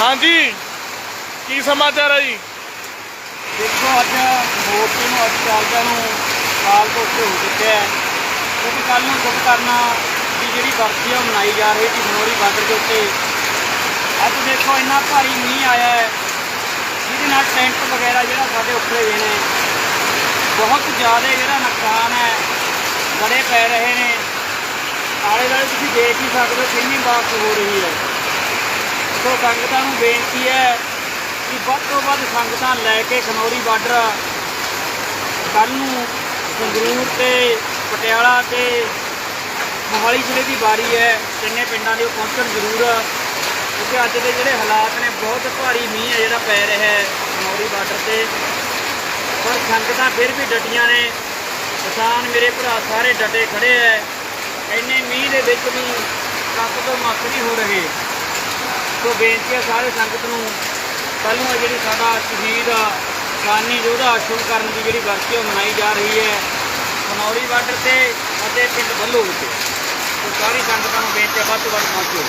ਹਾਂਜੀ। ਕੀ ਸਮਾਚਾਰ ਹੈ ਜੀ? ਦੇਖੋ, ਅੱਜ ਮੋਰਚੇ ਨੂੰ ਅੱਜ ਚੱਲਦਿਆਂ ਨੂੰ ਸਾਲ ਤੋਂ ਉੱਤੇ ਹੋ ਚੁੱਕਿਆ ਹੈ। ਕਿਉਂਕਿ ਕੱਲ ਨੂੰ ਸ਼ੁਭ ਕਰਨਾ ਦੀ ਜਿਹੜੀ ਵਰਸੀ ਆ, ਉਹ ਮਨਾਈ ਜਾ ਰਹੀ ਸੀ ਮਨੋਰੀ ਬਾਰਡਰ ਦੇ ਉੱਤੇ। ਅੱਜ ਦੇਖੋ, ਇੰਨਾ ਭਾਰੀ ਮੀਂਹ ਆਇਆ ਹੈ, ਜਿਹਦੇ ਨਾਲ ਟੈਂਟ ਵਗੈਰਾ ਜਿਹੜਾ ਸਾਡੇ ਉੱਪਰੇ ਹੋਏ ਨੇ, ਬਹੁਤ ਜ਼ਿਆਦਾ ਜਿਹੜਾ ਨੁਕਸਾਨ ਹੈ, ਗੜੇ ਪੈ ਰਹੇ ਨੇ। ਆਲੇ ਦੁਆਲੇ ਤੁਸੀਂ ਦੇਖ ਹੀ ਸਕਦੇ ਹੋ, ਕਿੰਨੀ ਬਾਰਿਸ਼ ਹੋ ਰਹੀ ਹੈ। ਸੋ ਸੰਗਤਾਂ ਨੂੰ ਬੇਨਤੀ ਹੈ ਕਿ ਵੱਧ ਤੋਂ ਵੱਧ ਸੰਗਤਾਂ ਲੈ ਕੇ ਖਨੌਰੀ ਬਾਰਡਰ ਕੱਲ ਨੂੰ ਸੰਗਰੂਰ ਤੇ ਪਟਿਆਲਾ ਤੇ ਮੋਹਾਲੀ ਜ਼ਿਲ੍ਹੇ ਦੀ ਵਾਰੀ ਹੈ। ਤਿੰਨੇ ਪਿੰਡਾਂ ਦੇ ਉਹ ਪਹੁੰਚਣ ਜ਼ਰੂਰ। ਕਿਉਂਕਿ ਅੱਜ ਦੇ ਜਿਹੜੇ ਹਾਲਾਤ ਨੇ, ਬਹੁਤ ਭਾਰੀ ਮੀਂਹ ਹੈ ਜਿਹੜਾ ਪੈ ਰਿਹਾ ਹੈ ਖਨੌਰੀ ਬਾਰਡਰ ਤੇ। ਪਰ ਸੰਗਤਾਂ ਫਿਰ ਵੀ ਡਟੀਆਂ ਨੇ। ਕਿਸਾਨ ਮੇਰੇ ਭਰਾ ਸਾਰੇ ਡਟੇ ਖੜੇ ਐ ਇੰਨੇ ਮੀਂਹ ਦੇ ਵਿੱਚ ਵੀ ਕੱਪ ਤੋਂ ਮੱਕ ਨਹੀਂ ਹੋ ਰਹੇ। ਸੋ ਬੇਨਤੀ ਹੈ ਸਾਰੇ ਸੰਗਤ ਨੂੰ, ਕੱਲ੍ਹ ਨੂੰ ਜਿਹੜੀ ਸਾਡਾ ਸ਼ਹੀਦ ਸਾਨੀ ਯੋਧਾ ਸ਼ੁਭ ਕਰਨ ਦੀ ਜਿਹੜੀ ਵਰਤੀ ਉਹ ਮਨਾਈ ਜਾ ਰਹੀ ਹੈ ਮਨੌਰੀ ਬਾਰਡਰ ਤੇ ਅਤੇ ਪਿੰਡ ਬੱਲੋ ਵਿੱਚ ਸੋ ਸਾਰੀ ਸੰਗਤਾਂ ਨੂੰ ਬੇਨਤੀ ਹੈ ਵੱਧ ਤੋਂ ਵੱਧ ਪਹੁੰਚੋ।